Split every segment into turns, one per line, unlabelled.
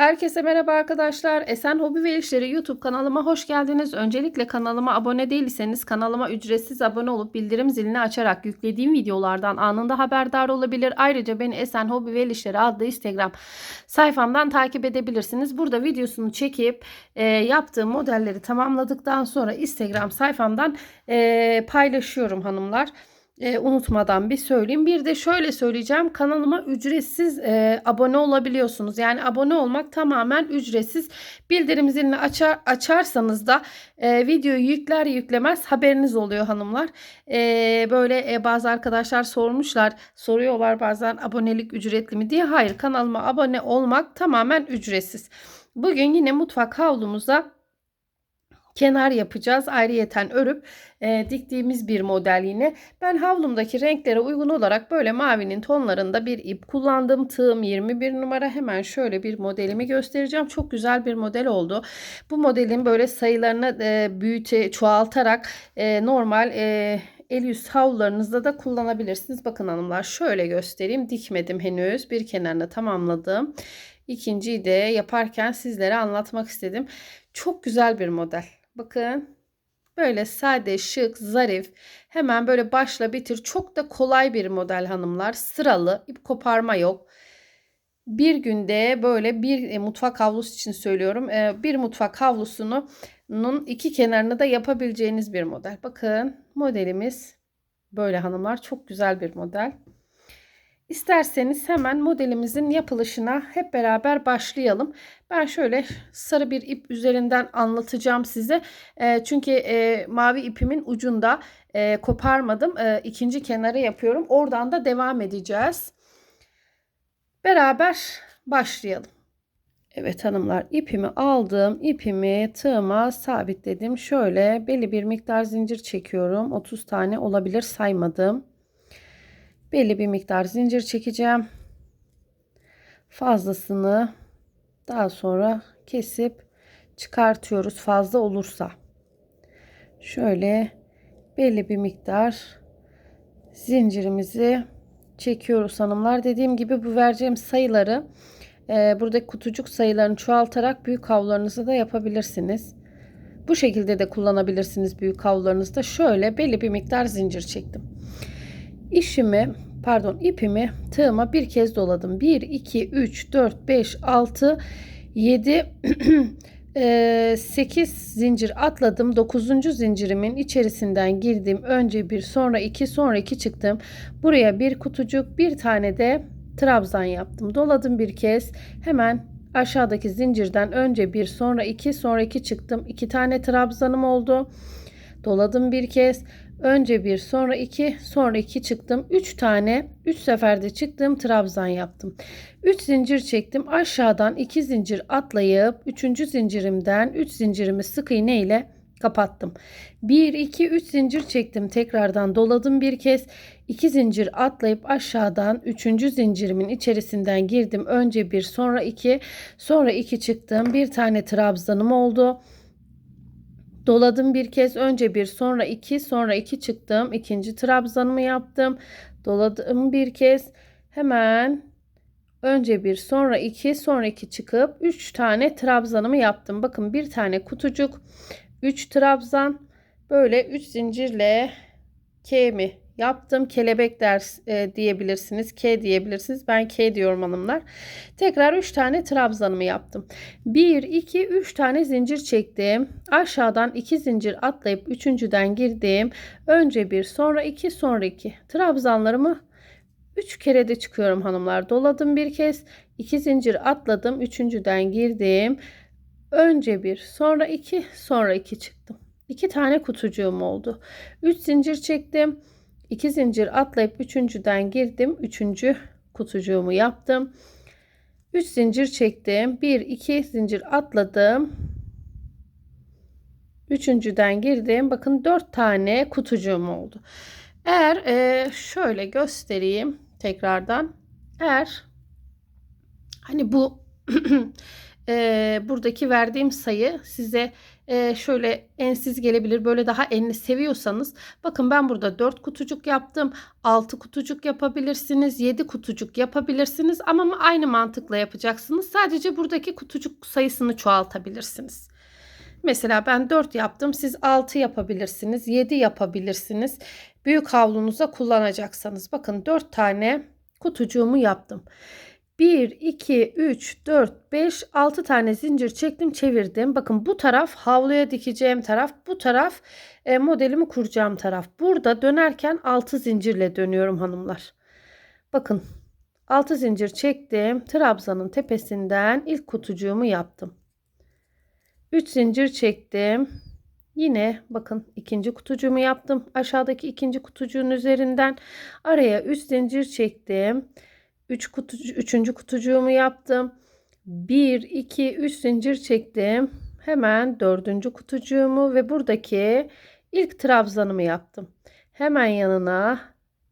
Herkese merhaba arkadaşlar. Esen Hobi ve İşleri YouTube kanalıma hoş geldiniz. Öncelikle kanalıma abone değilseniz kanalıma ücretsiz abone olup bildirim zilini açarak yüklediğim videolardan anında haberdar olabilir. Ayrıca beni Esen Hobi ve İşleri adlı Instagram sayfamdan takip edebilirsiniz. Burada videosunu çekip e, yaptığım modelleri tamamladıktan sonra Instagram sayfamdan e, paylaşıyorum hanımlar. E, unutmadan bir söyleyeyim. Bir de şöyle söyleyeceğim. Kanalıma ücretsiz e, abone olabiliyorsunuz. Yani abone olmak tamamen ücretsiz. Bildirim zilini açar, açarsanız da e, videoyu yükler yüklemez haberiniz oluyor hanımlar. E, böyle e, bazı arkadaşlar sormuşlar. Soruyorlar bazen abonelik ücretli mi diye. Hayır kanalıma abone olmak tamamen ücretsiz. Bugün yine mutfak havlumuza kenar yapacağız. Ayrıyeten örüp e, diktiğimiz bir model yine. Ben havlumdaki renklere uygun olarak böyle mavinin tonlarında bir ip kullandım. Tığım 21 numara. Hemen şöyle bir modelimi göstereceğim. Çok güzel bir model oldu. Bu modelin böyle sayılarını e, büyüte, çoğaltarak e, normal e, el yüz havlularınızda da kullanabilirsiniz. Bakın hanımlar şöyle göstereyim. Dikmedim henüz. Bir kenarını tamamladım. İkinciyi de yaparken sizlere anlatmak istedim. Çok güzel bir model. Bakın böyle sade, şık, zarif. Hemen böyle başla bitir. Çok da kolay bir model hanımlar. Sıralı, ip koparma yok. Bir günde böyle bir e, mutfak havlusu için söylüyorum. e, Bir mutfak havlusunun iki kenarını da yapabileceğiniz bir model. Bakın modelimiz böyle hanımlar. Çok güzel bir model. İsterseniz hemen modelimizin yapılışına hep beraber başlayalım. Ben şöyle sarı bir ip üzerinden anlatacağım size. E, çünkü e, mavi ipimin ucunda e, koparmadım. E, ikinci kenarı yapıyorum. Oradan da devam edeceğiz. Beraber başlayalım. Evet hanımlar ipimi aldım. İpimi tığıma sabitledim. Şöyle belli bir miktar zincir çekiyorum. 30 tane olabilir saymadım belli bir miktar zincir çekeceğim. Fazlasını daha sonra kesip çıkartıyoruz fazla olursa. Şöyle belli bir miktar zincirimizi çekiyoruz hanımlar. Dediğim gibi bu vereceğim sayıları e, buradaki kutucuk sayılarını çoğaltarak büyük havlularınızı da yapabilirsiniz. Bu şekilde de kullanabilirsiniz büyük havlularınızda. Şöyle belli bir miktar zincir çektim. İşimi pardon ipimi tığıma bir kez doladım. 1, 2, 3, 4, 5, 6, 7, 8 zincir atladım. 9. zincirimin içerisinden girdim. Önce bir sonra iki sonra iki çıktım. Buraya bir kutucuk bir tane de trabzan yaptım. Doladım bir kez. Hemen aşağıdaki zincirden önce bir sonra iki sonra iki çıktım. iki tane trabzanım oldu. Doladım bir kez. Önce bir sonra iki sonra iki çıktım. Üç tane üç seferde çıktığım trabzan yaptım. Üç zincir çektim. Aşağıdan iki zincir atlayıp üçüncü zincirimden üç zincirimi sık iğne ile kapattım. 1 2 3 zincir çektim. Tekrardan doladım bir kez. 2 zincir atlayıp aşağıdan 3. zincirimin içerisinden girdim. Önce bir sonra iki sonra iki çıktım. Bir tane trabzanım oldu. Doladım bir kez önce bir sonra iki sonra iki çıktım. ikinci trabzanımı yaptım. Doladım bir kez hemen önce bir sonra iki sonra iki çıkıp üç tane trabzanımı yaptım. Bakın bir tane kutucuk üç trabzan böyle üç zincirle kemi yaptım. Kelebek ders e, diyebilirsiniz. K diyebilirsiniz. Ben K diyorum hanımlar. Tekrar 3 tane trabzanımı yaptım. 1, 2, 3 tane zincir çektim. Aşağıdan 2 zincir atlayıp 3.den girdim. Önce 1, sonra 2, sonra 2. Trabzanlarımı 3 kere de çıkıyorum hanımlar. Doladım bir kez. 2 zincir atladım. 3.den girdim. Önce 1, sonra 2, sonra 2 çıktım. 2 tane kutucuğum oldu. 3 zincir çektim. 2 zincir atlayıp üçüncüden girdim. Üçüncü kutucuğumu yaptım. 3 zincir çektim. 1 2 zincir atladım. Üçüncüden girdim. Bakın 4 tane kutucuğum oldu. Eğer e, şöyle göstereyim tekrardan. Eğer hani bu e, buradaki verdiğim sayı size e, şöyle ensiz gelebilir. Böyle daha enli seviyorsanız bakın ben burada 4 kutucuk yaptım. 6 kutucuk yapabilirsiniz. 7 kutucuk yapabilirsiniz. Ama aynı mantıkla yapacaksınız. Sadece buradaki kutucuk sayısını çoğaltabilirsiniz. Mesela ben 4 yaptım. Siz 6 yapabilirsiniz. 7 yapabilirsiniz. Büyük havlunuza kullanacaksanız. Bakın 4 tane kutucuğumu yaptım. 1, 2, 3, 4, 5, 6 tane zincir çektim çevirdim. Bakın bu taraf havluya dikeceğim taraf. Bu taraf e, modelimi kuracağım taraf. Burada dönerken 6 zincirle dönüyorum hanımlar. Bakın 6 zincir çektim. Trabzanın tepesinden ilk kutucuğumu yaptım. 3 zincir çektim. Yine bakın ikinci kutucuğumu yaptım. Aşağıdaki ikinci kutucuğun üzerinden araya 3 zincir çektim. 3 kutucu, üçüncü kutucuğumu yaptım. 1, 2, 3 zincir çektim. Hemen dördüncü kutucuğumu ve buradaki ilk trabzanımı yaptım. Hemen yanına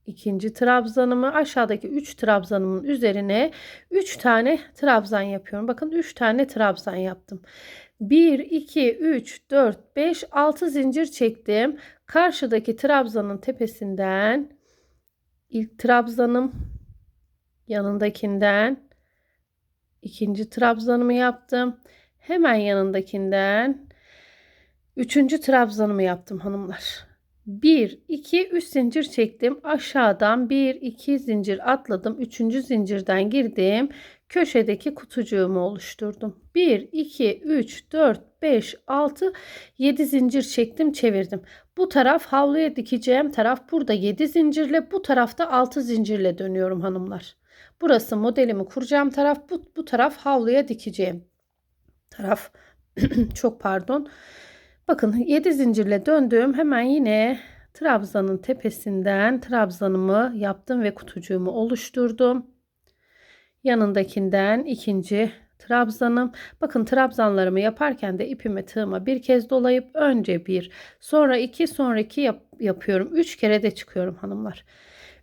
ikinci trabzanımı aşağıdaki 3 trabzanımın üzerine 3 tane trabzan yapıyorum. Bakın 3 tane trabzan yaptım. 1, 2, 3, 4, 5, 6 zincir çektim. Karşıdaki trabzanın tepesinden ilk trabzanım yanındakinden ikinci trabzanımı yaptım. Hemen yanındakinden üçüncü trabzanımı yaptım hanımlar. 1 2 3 zincir çektim. Aşağıdan 1 2 zincir atladım. Üçüncü zincirden girdim. Köşedeki kutucuğumu oluşturdum. 1 2 3 4 5 6 7 zincir çektim, çevirdim. Bu taraf havluya dikeceğim taraf burada 7 zincirle, bu tarafta 6 zincirle dönüyorum hanımlar. Burası modelimi kuracağım taraf. Bu, bu taraf havluya dikeceğim taraf. Çok pardon. Bakın 7 zincirle döndüm. Hemen yine trabzanın tepesinden trabzanımı yaptım ve kutucuğumu oluşturdum. Yanındakinden ikinci trabzanım. Bakın trabzanlarımı yaparken de ipimi tığıma bir kez dolayıp önce bir sonra iki sonra iki yap yapıyorum. Üç kere de çıkıyorum hanımlar.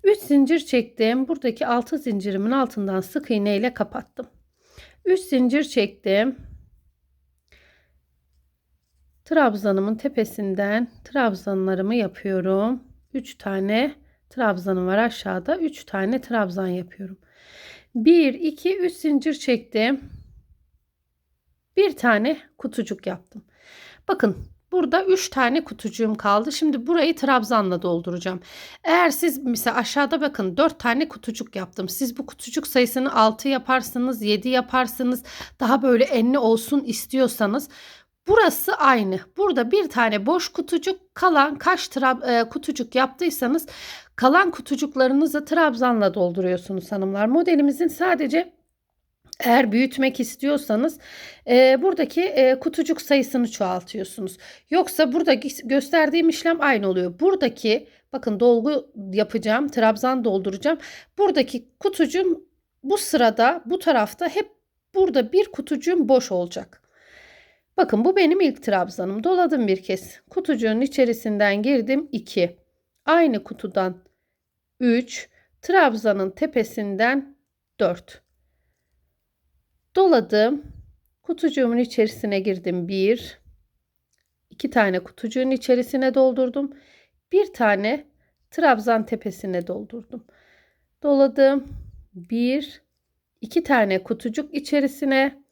3 zincir çektim. Buradaki 6 zincirimin altından sık iğne ile kapattım. 3 zincir çektim. Trabzanımın tepesinden trabzanlarımı yapıyorum. 3 tane trabzanım var aşağıda. 3 tane trabzan yapıyorum. 1 2 3 zincir çektim. Bir tane kutucuk yaptım. Bakın Burada 3 tane kutucuğum kaldı. Şimdi burayı trabzanla dolduracağım. Eğer siz mesela aşağıda bakın 4 tane kutucuk yaptım. Siz bu kutucuk sayısını 6 yaparsınız, 7 yaparsınız. Daha böyle enli olsun istiyorsanız Burası aynı. Burada bir tane boş kutucuk kalan kaç trab e, kutucuk yaptıysanız kalan kutucuklarınızı trabzanla dolduruyorsunuz hanımlar. Modelimizin sadece eğer büyütmek istiyorsanız e, buradaki e, kutucuk sayısını çoğaltıyorsunuz. Yoksa burada gösterdiğim işlem aynı oluyor. Buradaki bakın dolgu yapacağım. Trabzan dolduracağım. Buradaki kutucuğum bu sırada bu tarafta hep burada bir kutucuğum boş olacak. Bakın bu benim ilk trabzanım. Doladım bir kez. Kutucuğun içerisinden girdim 2. Aynı kutudan 3. Trabzanın tepesinden 4. Doladım. Kutucuğumun içerisine girdim. Bir, iki tane kutucuğun içerisine doldurdum. Bir tane trabzan tepesine doldurdum. Doladım. Bir, iki tane kutucuk içerisine.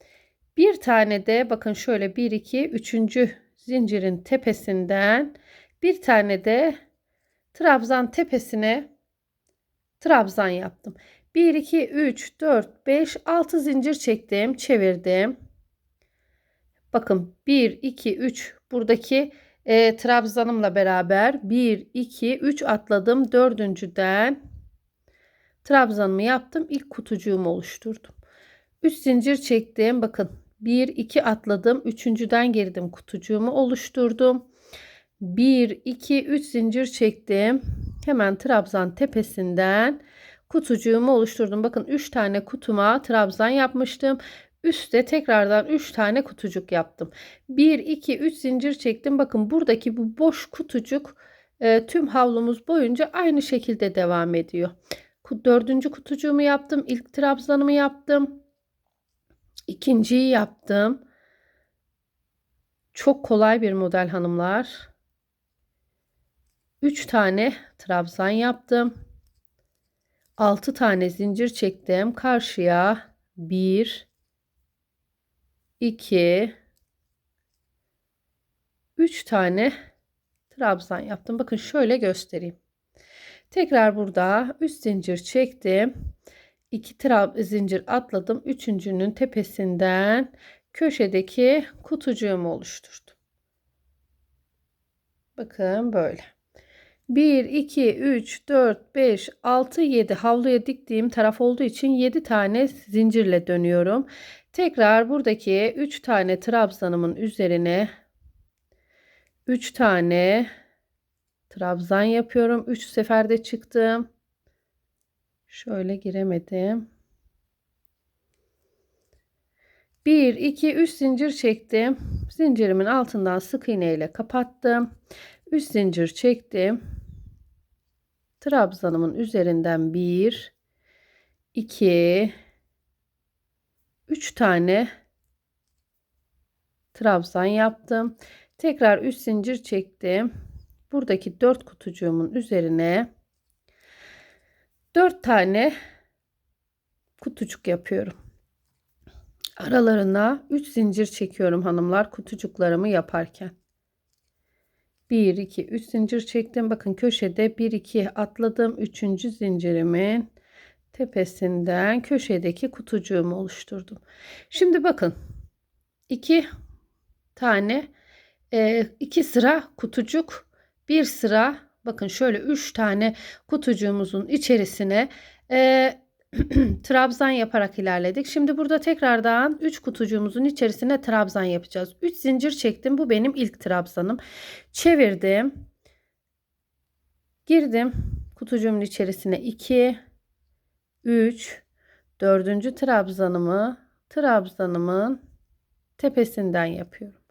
Bir tane de bakın şöyle bir, iki, üçüncü zincirin tepesinden bir tane de trabzan tepesine trabzan yaptım. 1, 2, 3, 4, 5, 6 zincir çektim. Çevirdim. Bakın 1, 2, 3 buradaki e, trabzanımla beraber 1, 2, 3 atladım. Dördüncüden trabzanımı yaptım. İlk kutucuğumu oluşturdum. 3 zincir çektim. Bakın 1, 2 atladım. Üçüncüden girdim. Kutucuğumu oluşturdum. 1, 2, 3 zincir çektim. Hemen trabzan tepesinden kutucuğumu oluşturdum. Bakın 3 tane kutuma trabzan yapmıştım. Üste tekrardan 3 tane kutucuk yaptım. 1, 2, 3 zincir çektim. Bakın buradaki bu boş kutucuk e, tüm havlumuz boyunca aynı şekilde devam ediyor. Dördüncü kutucuğumu yaptım. İlk trabzanımı yaptım. İkinciyi yaptım. Çok kolay bir model hanımlar. 3 tane trabzan yaptım. 6 tane zincir çektim. Karşıya 1 2 3 tane trabzan yaptım. Bakın şöyle göstereyim. Tekrar burada 3 zincir çektim. 2 trab zincir atladım. Üçüncünün tepesinden köşedeki kutucuğumu oluşturdum. Bakın böyle. 1, 2, 3, 4, 5, 6, 7 havluya diktiğim taraf olduğu için 7 tane zincirle dönüyorum. Tekrar buradaki 3 tane trabzanımın üzerine 3 tane trabzan yapıyorum. 3 seferde çıktım. Şöyle giremedim. 1 2 3 zincir çektim. Zincirimin altından sık iğne ile kapattım. 3 zincir çektim. Trabzanımın üzerinden 1 2 3 tane trabzan yaptım. Tekrar 3 zincir çektim. Buradaki 4 kutucuğumun üzerine 4 tane kutucuk yapıyorum. Aralarına 3 zincir çekiyorum hanımlar kutucuklarımı yaparken. 1 2 3 zincir çektim. Bakın köşede 1 2 atladım. 3. zincirimin tepesinden köşedeki kutucuğumu oluşturdum. Şimdi bakın 2 tane 2 e, sıra kutucuk, bir sıra bakın şöyle 3 tane kutucuğumuzun içerisine e, trabzan yaparak ilerledik. Şimdi burada tekrardan 3 kutucuğumuzun içerisine trabzan yapacağız. 3 zincir çektim. Bu benim ilk trabzanım. Çevirdim. Girdim. Kutucuğumun içerisine 2 3 4. trabzanımı trabzanımın tepesinden yapıyorum.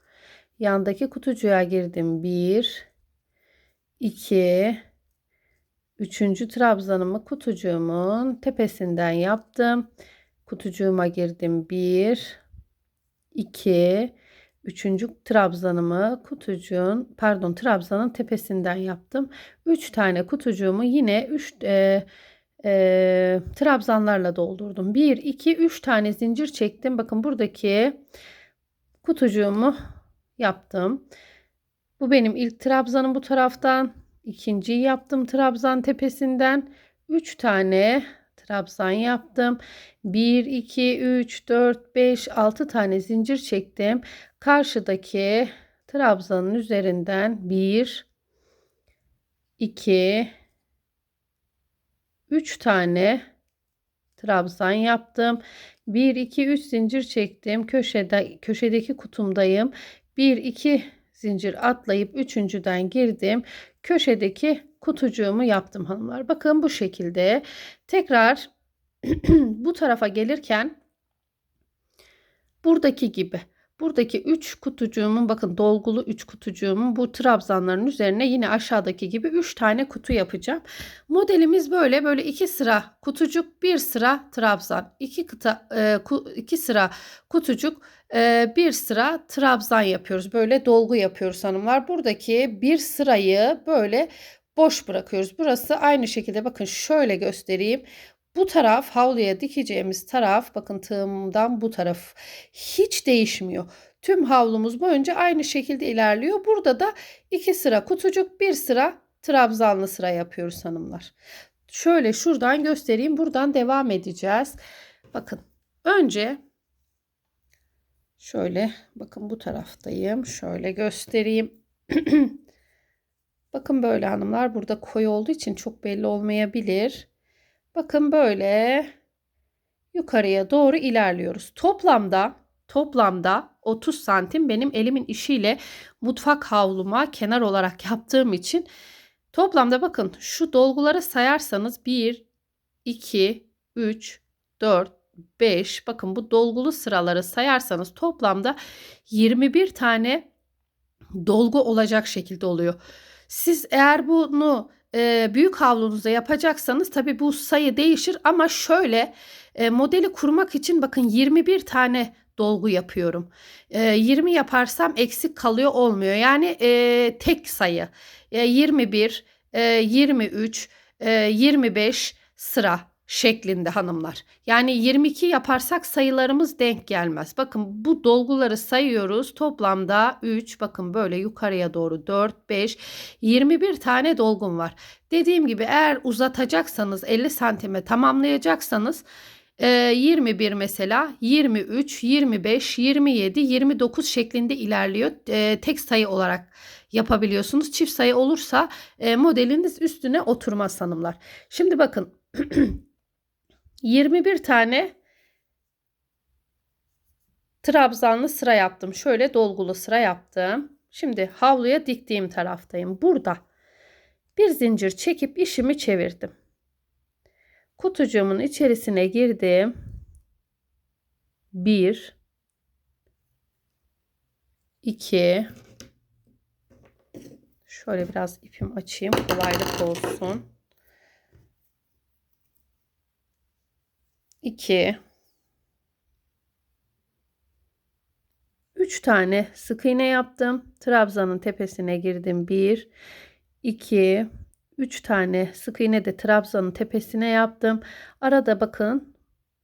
Yandaki kutucuğa girdim. 1 2 Üçüncü trabzanımı kutucuğumun tepesinden yaptım. Kutucuğuma girdim. Bir, iki, üçüncü trabzanımı kutucuğun pardon trabzanın tepesinden yaptım. Üç tane kutucuğumu yine üç e, e, trabzanlarla doldurdum. Bir, iki, üç tane zincir çektim. Bakın buradaki kutucuğumu yaptım. Bu benim ilk trabzanım bu taraftan. İkinciyi yaptım Trabzan tepesinden. 3 tane trabzan yaptım. 1, 2, 3, 4, 5, 6 tane zincir çektim. Karşıdaki trabzanın üzerinden 1, 2, 3 tane trabzan yaptım. 1, 2, 3 zincir çektim. Köşede, köşedeki kutumdayım. 1, 2 zincir atlayıp üçüncüden girdim. Köşedeki kutucuğumu yaptım hanımlar. Bakın bu şekilde. Tekrar bu tarafa gelirken buradaki gibi buradaki 3 kutucuğumun bakın dolgulu 3 kutucuğumun bu trabzanların üzerine yine aşağıdaki gibi 3 tane kutu yapacağım. Modelimiz böyle böyle 2 sıra kutucuk, 1 sıra trabzan, 2 kıta 2 sıra kutucuk, bir sıra trabzan yapıyoruz. Böyle dolgu yapıyoruz hanımlar. Buradaki bir sırayı böyle boş bırakıyoruz. Burası aynı şekilde bakın şöyle göstereyim. Bu taraf havluya dikeceğimiz taraf bakın tığımdan bu taraf hiç değişmiyor. Tüm havlumuz boyunca aynı şekilde ilerliyor. Burada da iki sıra kutucuk bir sıra trabzanlı sıra yapıyoruz hanımlar. Şöyle şuradan göstereyim. Buradan devam edeceğiz. Bakın önce Şöyle bakın bu taraftayım. Şöyle göstereyim. bakın böyle hanımlar burada koyu olduğu için çok belli olmayabilir. Bakın böyle yukarıya doğru ilerliyoruz. Toplamda toplamda 30 santim benim elimin işiyle mutfak havluma kenar olarak yaptığım için toplamda bakın şu dolguları sayarsanız 1 2 3 4 5 bakın bu dolgulu sıraları sayarsanız toplamda 21 tane dolgu olacak şekilde oluyor. Siz eğer bunu e, büyük havlunuzda yapacaksanız tabi bu sayı değişir ama şöyle e, modeli kurmak için bakın 21 tane dolgu yapıyorum. E, 20 yaparsam eksik kalıyor olmuyor. Yani e, tek sayı. E, 21, e, 23, e, 25 sıra şeklinde hanımlar. Yani 22 yaparsak sayılarımız denk gelmez. Bakın bu dolguları sayıyoruz. Toplamda 3 bakın böyle yukarıya doğru 4 5 21 tane dolgum var. Dediğim gibi eğer uzatacaksanız 50 santime tamamlayacaksanız 21 mesela 23, 25, 27, 29 şeklinde ilerliyor. E, tek sayı olarak yapabiliyorsunuz. Çift sayı olursa e, modeliniz üstüne oturmaz hanımlar. Şimdi bakın 21 tane trabzanlı sıra yaptım. Şöyle dolgulu sıra yaptım. Şimdi havluya diktiğim taraftayım. Burada bir zincir çekip işimi çevirdim. Kutucuğumun içerisine girdim. 1 2 Şöyle biraz ipim açayım kolaylık olsun. 2 3 tane sık iğne yaptım. Trabzanın tepesine girdim. 1 2 3 tane sık iğne de trabzanın tepesine yaptım. Arada bakın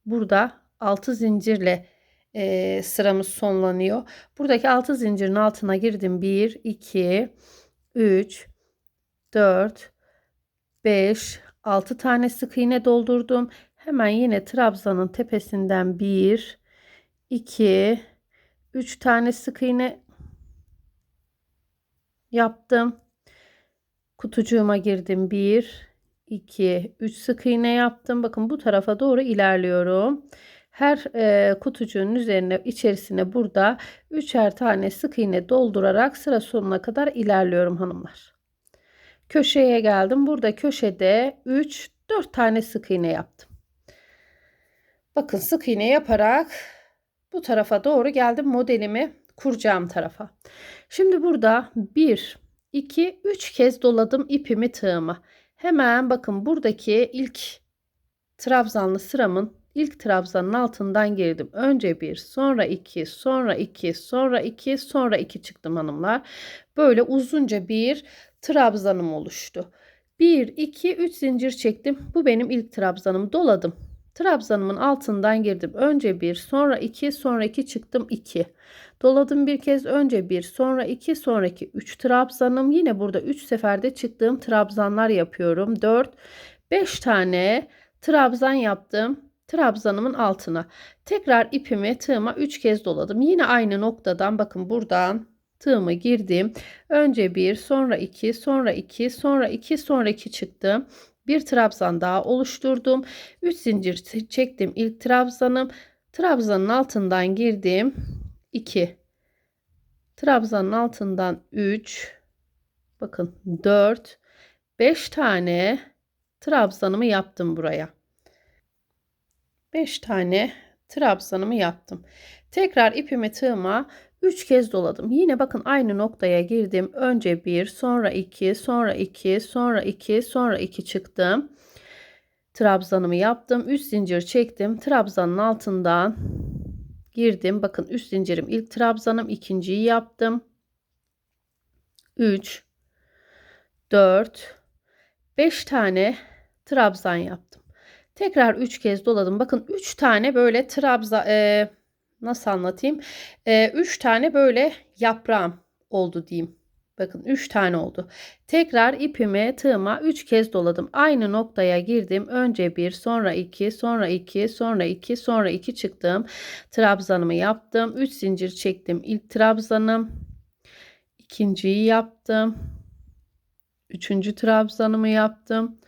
burada 6 zincirle e, sıramız sonlanıyor. Buradaki 6 zincirin altına girdim. 1 2 3 4 5 6 tane sık iğne doldurdum. Hemen yine trabzanın tepesinden 1 2 3 tane sık iğne yaptım. Kutucuğuma girdim. 1 2 3 sık iğne yaptım. Bakın bu tarafa doğru ilerliyorum. Her e, kutucuğun üzerine içerisine burada üçer tane sık iğne doldurarak sıra sonuna kadar ilerliyorum hanımlar. Köşeye geldim. Burada köşede 3 4 tane sık iğne yaptım. Bakın sık iğne yaparak bu tarafa doğru geldim modelimi kuracağım tarafa. Şimdi burada 1 2 3 kez doladım ipimi tığıma. Hemen bakın buradaki ilk trabzanlı sıramın ilk trabzanın altından girdim. Önce bir, sonra iki, sonra iki, sonra iki, sonra iki çıktım hanımlar. Böyle uzunca bir trabzanım oluştu. 1, 2, 3 zincir çektim. Bu benim ilk trabzanım. Doladım. Trabzanımın altından girdim. Önce bir, sonra iki, sonra iki çıktım 2. Doladım bir kez önce bir, sonra iki, sonraki 3 trabzanım. Yine burada 3 seferde çıktığım trabzanlar yapıyorum. 4, 5 tane trabzan yaptım. Trabzanımın altına. Tekrar ipimi tığıma 3 kez doladım. Yine aynı noktadan bakın buradan tığımı girdim. Önce bir, sonra iki, sonra iki, sonra iki, sonra iki çıktım bir trabzan daha oluşturdum. 3 zincir çektim ilk trabzanım. Trabzanın altından girdim. 2 trabzanın altından 3 bakın 4 5 tane trabzanımı yaptım buraya. 5 tane trabzanımı yaptım. Tekrar ipimi tığıma 3 kez doladım. Yine bakın aynı noktaya girdim. Önce 1, sonra 2, sonra 2, sonra 2, sonra 2 çıktım. Trabzanımı yaptım. 3 zincir çektim. Trabzanın altından girdim. Bakın üst zincirim ilk trabzanım, ikinciyi yaptım. 3 4 5 tane trabzan yaptım. Tekrar 3 kez doladım. Bakın 3 tane böyle trabzan e, nasıl anlatayım? 3 ee, üç tane böyle yaprağım oldu diyeyim. Bakın 3 tane oldu. Tekrar ipimi tığıma 3 kez doladım. Aynı noktaya girdim. Önce 1, sonra 2, sonra 2, sonra 2, sonra 2 çıktım. Trabzanımı yaptım. 3 zincir çektim. İlk trabzanım. ikinciyi yaptım. Üçüncü trabzanımı yaptım.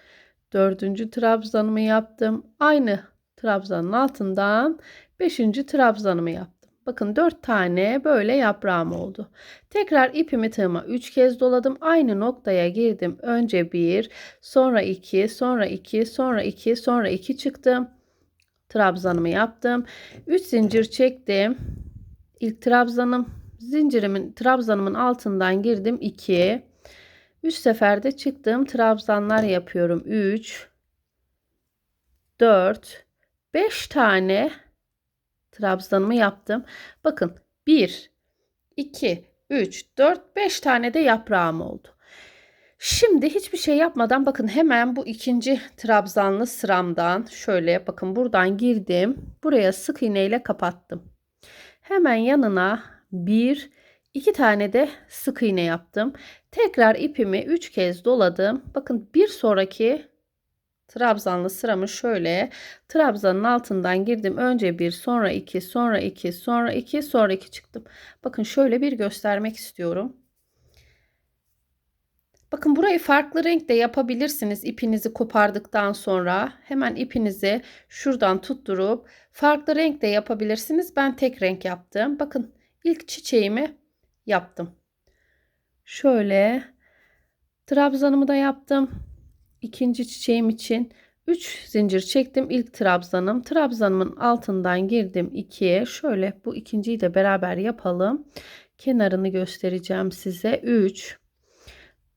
Dördüncü trabzanımı yaptım. Aynı trabzanın altından 5. trabzanımı yaptım. Bakın 4 tane böyle yaprağım oldu. Tekrar ipimi tığıma 3 kez doladım. Aynı noktaya girdim. Önce 1, sonra 2, sonra 2, sonra 2, sonra 2 çıktım. Trabzanımı yaptım. 3 zincir çektim. İlk trabzanım zincirimin trabzanımın altından girdim 2 3 seferde çıktığım trabzanlar yapıyorum 3 4 5 tane trabzanımı yaptım. Bakın 1, 2, 3, 4, 5 tane de yaprağım oldu. Şimdi hiçbir şey yapmadan bakın hemen bu ikinci trabzanlı sıramdan şöyle bakın buradan girdim. Buraya sık iğne ile kapattım. Hemen yanına bir iki tane de sık iğne yaptım. Tekrar ipimi 3 kez doladım. Bakın bir sonraki trabzanlı sıramı şöyle trabzanın altından girdim. Önce bir sonra iki sonra iki sonra iki sonra iki çıktım. Bakın şöyle bir göstermek istiyorum. Bakın burayı farklı renkte yapabilirsiniz. İpinizi kopardıktan sonra hemen ipinizi şuradan tutturup farklı renkte yapabilirsiniz. Ben tek renk yaptım. Bakın ilk çiçeğimi yaptım. Şöyle trabzanımı da yaptım. İkinci çiçeğim için 3 zincir çektim. İlk trabzanım. Trabzanımın altından girdim 2'ye. Şöyle bu ikinciyi de beraber yapalım. Kenarını göstereceğim size. 3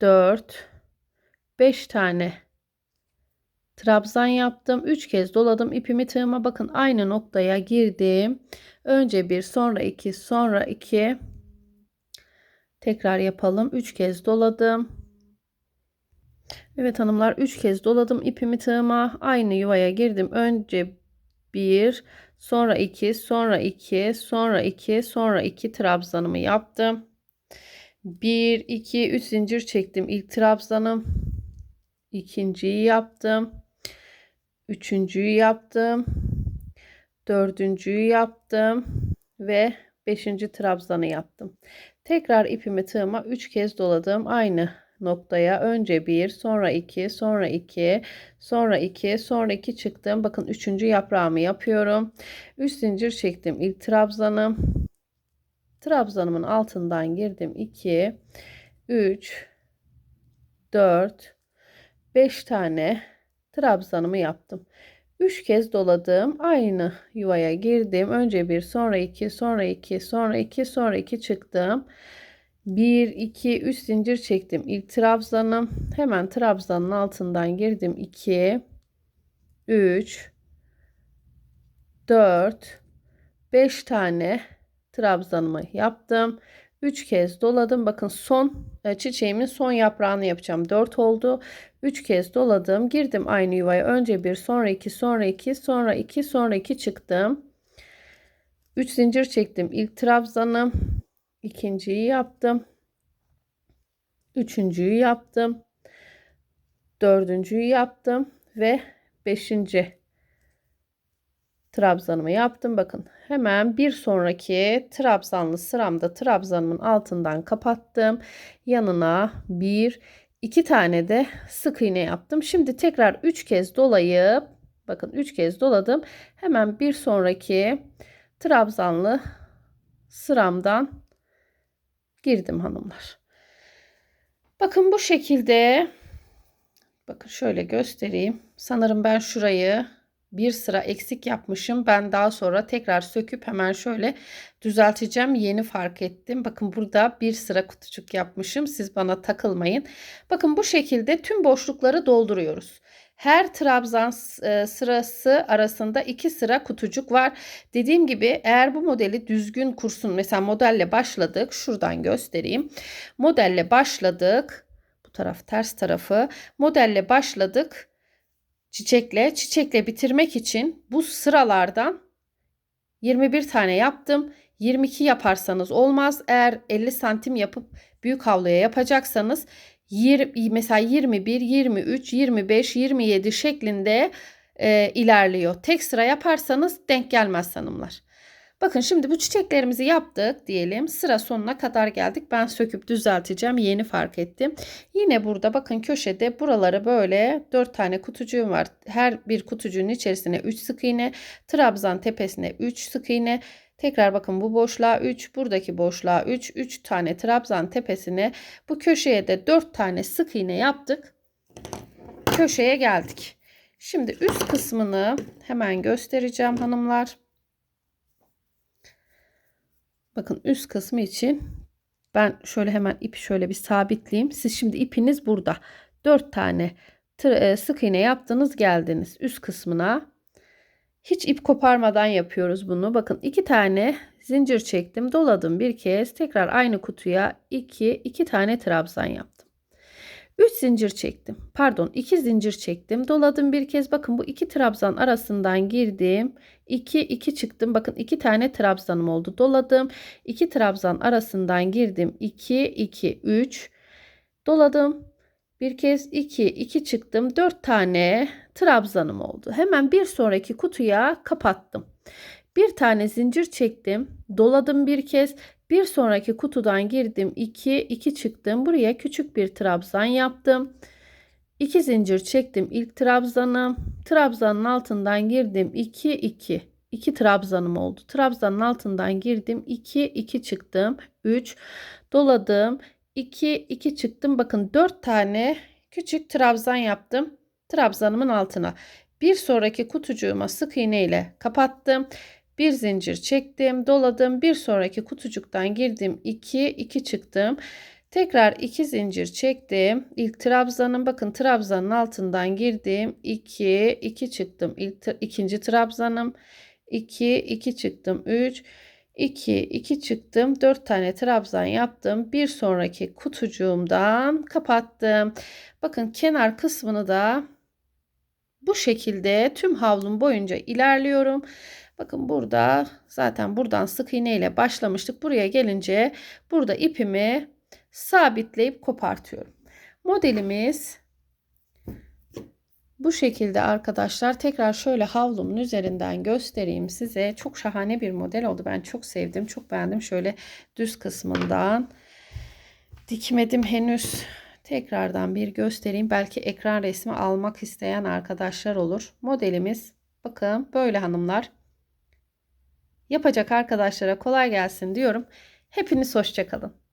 4 5 tane trabzan yaptım. 3 kez doladım ipimi tığıma. Bakın aynı noktaya girdim. Önce bir, sonra iki, sonra iki. Tekrar yapalım. 3 kez doladım. Evet hanımlar 3 kez doladım ipimi tığıma. Aynı yuvaya girdim. Önce 1, sonra 2, sonra 2, sonra 2, sonra 2 trabzanımı yaptım. 1, 2, 3 zincir çektim. İlk trabzanım. İkinciyi yaptım. Üçüncüyü yaptım. Dördüncüyü yaptım. Ve beşinci trabzanı yaptım. Tekrar ipimi tığıma 3 kez doladım. Aynı noktaya önce 1, sonra 2, sonra 2, sonra 2, sonra 2 çıktım. Bakın 3. yaprağımı yapıyorum. 3 zincir çektim. İlk trabzanım. Trabzanımın altından girdim. 2, 3, 4, 5 tane trabzanımı yaptım. 3 kez doladım. Aynı yuvaya girdim. Önce 1, sonra 2, sonra 2, sonra 2, sonra 2 çıktım. 1, 2, 3 zincir çektim. İlk trabzanım. Hemen trabzanın altından girdim. 2, 3, 4, 5 tane trabzanımı yaptım. 3 kez doladım. Bakın son e, çiçeğimin son yaprağını yapacağım. 4 oldu. 3 kez doladım. Girdim aynı yuvaya. Önce bir, sonra 2, sonra 2, sonra 2, sonra 2 çıktım. 3 zincir çektim. İlk trabzanım. İkinciyi yaptım. Üçüncüyü yaptım. Dördüncüyü yaptım. Ve beşinci trabzanımı yaptım. Bakın hemen bir sonraki trabzanlı sıramda trabzanımın altından kapattım. Yanına bir iki tane de sık iğne yaptım. Şimdi tekrar üç kez dolayıp bakın üç kez doladım. Hemen bir sonraki trabzanlı sıramdan girdim hanımlar. Bakın bu şekilde bakın şöyle göstereyim. Sanırım ben şurayı bir sıra eksik yapmışım. Ben daha sonra tekrar söküp hemen şöyle düzelteceğim. Yeni fark ettim. Bakın burada bir sıra kutucuk yapmışım. Siz bana takılmayın. Bakın bu şekilde tüm boşlukları dolduruyoruz. Her trabzan e, sırası arasında iki sıra kutucuk var. Dediğim gibi eğer bu modeli düzgün kursun mesela modelle başladık. Şuradan göstereyim. Modelle başladık. Bu taraf ters tarafı. Modelle başladık çiçekle. Çiçekle bitirmek için bu sıralardan 21 tane yaptım. 22 yaparsanız olmaz. Eğer 50 santim yapıp büyük havluya yapacaksanız 20, mesela 21, 23, 25, 27 şeklinde e, ilerliyor. Tek sıra yaparsanız denk gelmez hanımlar. Bakın şimdi bu çiçeklerimizi yaptık diyelim. Sıra sonuna kadar geldik. Ben söküp düzelteceğim. Yeni fark ettim. Yine burada bakın köşede buraları böyle 4 tane kutucuğum var. Her bir kutucuğun içerisine 3 sık iğne. Trabzan tepesine 3 sık iğne. Tekrar bakın bu boşluğa 3, buradaki boşluğa 3, 3 tane trabzan tepesine bu köşeye de 4 tane sık iğne yaptık. Köşeye geldik. Şimdi üst kısmını hemen göstereceğim hanımlar. Bakın üst kısmı için ben şöyle hemen ipi şöyle bir sabitleyeyim. Siz şimdi ipiniz burada. 4 tane e, sık iğne yaptınız geldiniz üst kısmına. Hiç ip koparmadan yapıyoruz bunu. Bakın iki tane zincir çektim. Doladım bir kez. Tekrar aynı kutuya iki, iki tane trabzan yaptım. 3 zincir çektim. Pardon 2 zincir çektim. Doladım bir kez. Bakın bu iki trabzan arasından girdim. 2 2 çıktım. Bakın 2 tane trabzanım oldu. Doladım. 2 trabzan arasından girdim. 2 2 3 doladım. Bir kez 2 2 çıktım. 4 tane trabzanım oldu. Hemen bir sonraki kutuya kapattım. Bir tane zincir çektim. Doladım bir kez. Bir sonraki kutudan girdim. 2 2 çıktım. Buraya küçük bir trabzan yaptım. 2 zincir çektim ilk trabzanı. Trabzanın altından girdim. 2 2 2 trabzanım oldu. Trabzanın altından girdim. 2 2 çıktım. 3 doladım. 2 2 çıktım. Bakın 4 tane küçük trabzan yaptım. Trabzanımın altına. Bir sonraki kutucuğuma sık iğne ile kapattım. Bir zincir çektim, doladım. Bir sonraki kutucuktan girdim. 2 2 çıktım. Tekrar 2 zincir çektim. İlk trabzanın bakın trabzanın altından girdim. 2 2 çıktım. İlk ikinci trabzanım. 2 2 çıktım. 3 2 2 çıktım. 4 tane trabzan yaptım. Bir sonraki kutucuğumdan kapattım. Bakın kenar kısmını da bu şekilde tüm havlum boyunca ilerliyorum. Bakın burada zaten buradan sık iğne ile başlamıştık. Buraya gelince burada ipimi sabitleyip kopartıyorum. Modelimiz bu şekilde arkadaşlar. Tekrar şöyle havlumun üzerinden göstereyim size. Çok şahane bir model oldu. Ben çok sevdim. Çok beğendim. Şöyle düz kısmından dikmedim henüz. Tekrardan bir göstereyim. Belki ekran resmi almak isteyen arkadaşlar olur. Modelimiz bakın böyle hanımlar. Yapacak arkadaşlara kolay gelsin diyorum. Hepiniz hoşçakalın.